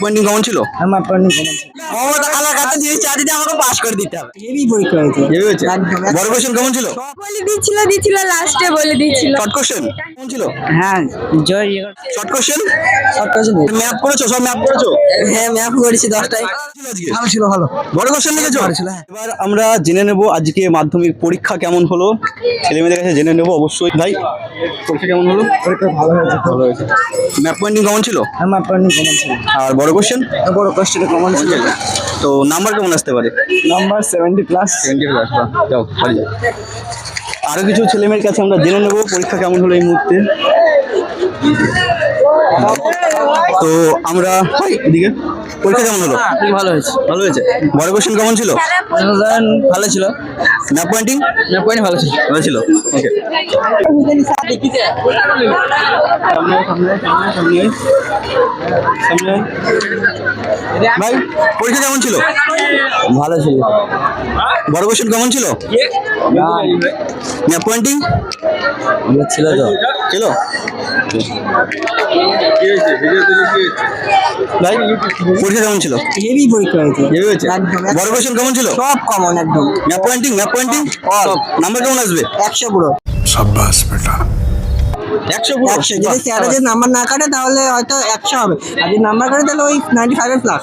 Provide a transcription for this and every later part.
Poynting কেমন ছিল? আমার পয়েন্ট কমন ছিল? আমাকে পাস করে দিতে হবে। হেভি পরীক্ষা হয়েছে হেভি হয়েছে বড় কোশ্চেন কেমন ছিল? বলে লাস্টে বলে শর্ট কোশ্চেন কেমন ছিল? হ্যাঁ Joy short question short question map করেছ সব ম্যাপ করেছ হ্যাঁ ম্যাপ করেছি দশটায়। ছিল আজকে? ভালো ছিল ভালো। বড় কোশ্চেন লিখেছো? ভালো ছিল, হ্যাঁ। এবার আমরা জেনে নেব আজকে মাধ্যমিক পরীক্ষা কেমন হলো। ছেলেমেয়েদের কাছে জেনে নেব অবশ্যই। ভাই পরীক্ষা কেমন হলো? পরীক্ষা ভালো হয়েছে ভালো হয়েছে। ম্যাপ পয়েন্টিং কেমন ছিল? আমার পয়েন্ট কমন ছিল? আর বড় কোশ্চেন বড় কোশ্চেন কমন ছিল? তো নাম্বার কেমন আসতে পারে? নাম্বার সেভেন্টি প্লাস যাও ভালো যাও। আরও কিছু ছেলেমেয়ের কাছে আমরা জেনে নেব পরীক্ষা কেমন হলো এই মুহূর্তে। তো আমরা এদিকে। পরীক্ষা কেমন হলো? ভালো হয়েছে। ভালো হয়েছে? বড় কোশ্চেন কেমন ছিল? ভালো ছিল। ম্যাপ পয়েন্টিং ম্যাপ পয়েন্ট ভালো ছিল। ভালো ছিল। ওকে ভাই পরীক্ষা কেমন ছিল? ভালো ছিল। বড় কোশ্চেন কেমন ছিল? ম্যাপ পয়েন্টিং ছিল তো। ছিল? ভাই পরীক্ষা কেমন ছিল? হ্যাঁ, হেভি পরীক্ষা হয়েছে। বড় কোশ্চেন কেমন ছিল? সব কমন একদম। Map pointing map pointing number কেমন আসবে? একশো পুরো। সাব্বাস বেটা। না কাটে তাহলে হয়তো একশো হবে। আর যদি নাম্বার কাটে তাহলে ওই প্লাস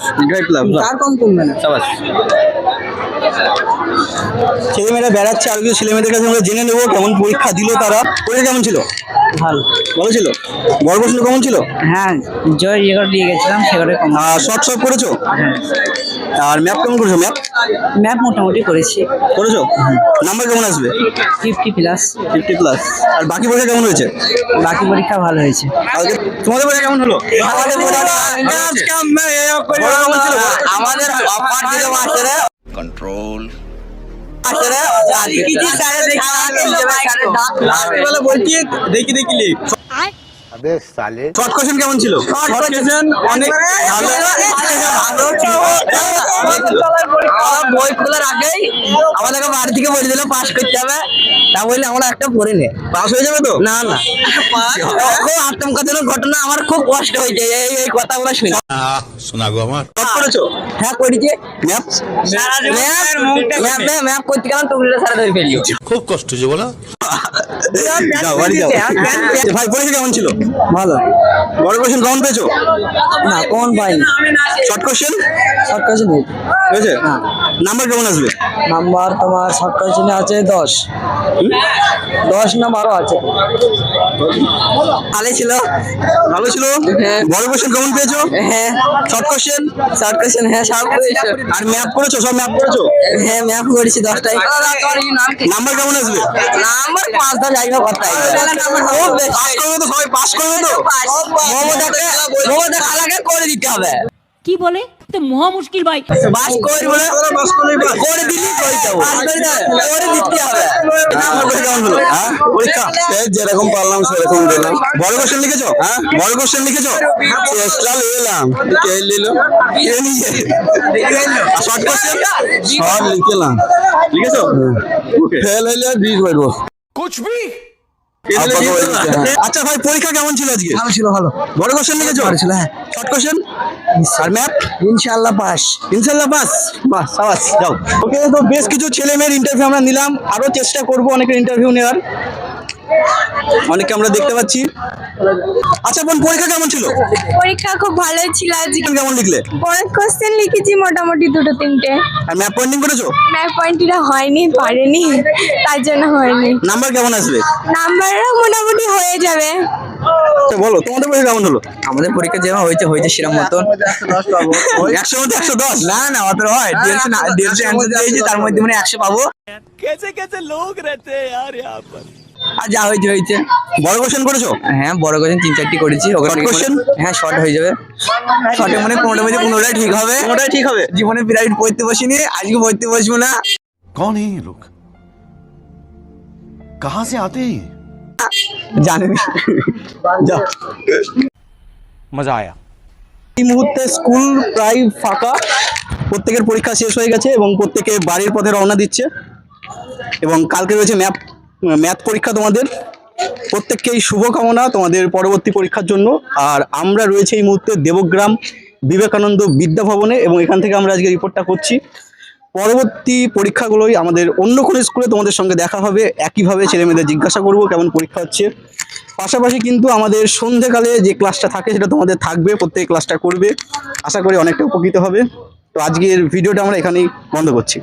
ছেলেমেয়েরা বেড়াচ্ছে আর কিছু ছেলেমেয়েদের কাছে জেনে নেব কেমন পরীক্ষা দিল তারা। পরীক্ষা কেমন ছিল? ভালো। ভালো ছিল? বড় প্রশ্ন কেমন ছিল? হ্যাঁ জয় রেকর্ড দিয়ে গেছিলাম সেখানে কম। আর শর্ট শর্ট করেছ? আর ম্যাপ কেমন করেছ ম্যাপ? ম্যাপ মোটামুটি করেছি। করেছ? নাম্বার কেমন আসবে? Fifty plus. Fifty plus. আর বাকি পরীক্ষা কেমন হয়েছে? বাকি পরীক্ষা ভালো হয়েছে। তোমাদের পরীক্ষা কেমন হলো? আমাদের বড় দেখি রাত্রিবেলা বলছি দেখি বেশ শর্ট কোশ্চেন কেমন ছিল শর্ট কোশ্চেন অনেক ভালো বই খোলার আগেই আমাদেরকে বাড়ি থেকে বলে দিল পাস করতে হবে তা আমরা একটা পড়ে নে পাস হয়ে যাবে তো না না খুব ঘটনা আমার খুব কষ্ট হয়েছে এই এই কথাগুলো শুনে শোনা গো আমার করেছ হ্যাঁ করেছি ম্যাপ ম্যাপ ম্যাপ করতে গেলাম সারা ধরে ফেলি খুব কষ্ট হয়েছে বলো যাও বাড়ি যাও। ভাই পরীক্ষা কেমন ছিল? ভালো। বড় কোশ্চেন কেমন পেয়েছ? না কোন পাইনি। শর্ট কোশ্চেন শর্ট কোয়েশ্চেন নেই হয়েছে? নাম্বার কেমন আসবে? নাম্বার তোমার শর্ট কোয়েশ্চেনে আছে দশ। দশ না বারো আছে? ভালো ছিল। ভালো ছিল? হ্যাঁ। বড় কোশ্চেন কেমন পেয়েছ? হ্যাঁ। শর্ট কোশ্চেন শর্ট কোশ্চেন হ্যাঁ সব করেছ আর ম্যাপ করেছ? সব ম্যাপ করেছ? হ্যাঁ ম্যাপ করেছি দশটায়। নাম্বার কেমন আসবে? নাম্বার পাঁচ দশ না কথা। পাস করবে তো সবাই পাস করবে তো? মমতাকে করে দিতে হবে কি বলে মহা মুশকিল ভাই বাস করে করে করে যেরকম পারলাম সেরকম দিলাম বড় কোশ্চেন লিখেছো হ্যাঁ বড় কোশ্চেন লিখেছো চেষ্টা কে নিল শর্ট কোশ্চেন শর্ট লিখলাম ফেল হইলে বিশ আচ্ছা ভাই পরীক্ষা কেমন ছিল আজকে? ভালো ছিল ভালো। বড় কোশ্চেন লিখেছো? ভালো ছিল, হ্যাঁ। শর্ট কোশ্চেন আর ম্যাপ ইনশাল্লাহ পাস। ইনশাল্লাহ বাস বাস সাবাস যাও। ওকে তো বেশ কিছু ছেলে মেয়ের ইন্টারভিউ আমরা নিলাম। আরও চেষ্টা করব অনেকের ইন্টারভিউ নেওয়ার। অনেকে আমরা দেখতে পাচ্ছি। আচ্ছা বোন পরীক্ষা কেমন ছিল? পরীক্ষা খুব ভালো ছিল আজকে। কেমন লিখলে? পরে কোশ্চেন লিখেছি মোটামুটি দুটো তিনটে। আর ম্যাপ পয়েন্টিং করেছ? ম্যাপ পয়েন্টটা হয়নি পারেনি তার জন্য হয়নি। নাম্বার কেমন আসবে? নাম্বারও মোটামুটি হয়ে যাবে। তো বলো তোমাদের পরীক্ষা কেমন হলো? আমাদের পরীক্ষা যেভাবে হয়েছে হয়েছে সেরকম মতন। একশো মধ্যে একশো দশ? না না অত হয়। দেড়শো না দেড়শো অ্যান্সার দিয়েছি তার মধ্যে মানে একশো পাবো। আর যা হয়েছে হয়েছে বড় কোশ্চেন করেছো হ্যাঁ বড় কোশ্চেন তিন চারটি করেছি ওখানে Short question? হ্যাঁ শর্ট হয়ে যাবে শর্টে মানে পনেরো মধ্যে পনেরোটাই ঠিক হবে ওটাই ঠিক হবে জীবনে পিরামিড পড়তে বসিনি আজকে পড়তে বসবো না कौन है ये लोग कहाँ से आते हैं ये জানেন যাও मजा आया এই মুহূর্তে স্কুল প্রায় ফাঁকা প্রত্যেকের পরীক্ষা শেষ হয়ে গেছে এবং প্রত্যেকে বাড়ির পথে রওনা দিচ্ছে এবং কালকে রয়েছে ম্যাথ ম্যাথ পরীক্ষা তোমাদের প্রত্যেককেই শুভকামনা তোমাদের পরবর্তী পরীক্ষার জন্য। আর আমরা রয়েছে এই মুহূর্তে দেবগ্রাম বিবেকানন্দ বিদ্যা ভবনে এবং এখান থেকে আমরা আজকে রিপোর্টটা করছি। পরবর্তী পরীক্ষাগুলোই আমাদের অন্য কোনো স্কুলে তোমাদের সঙ্গে দেখা হবে। একইভাবে ছেলেমেয়েদের জিজ্ঞাসা করব কেমন পরীক্ষা হচ্ছে। পাশাপাশি কিন্তু আমাদের সন্ধেকালে যে ক্লাসটা থাকে সেটা তোমাদের থাকবে, প্রত্যেক ক্লাসটা করবে। আশা করি অনেকটা উপকৃত হবে। তো আজকের ভিডিওটা আমরা এখানেই বন্ধ করছি।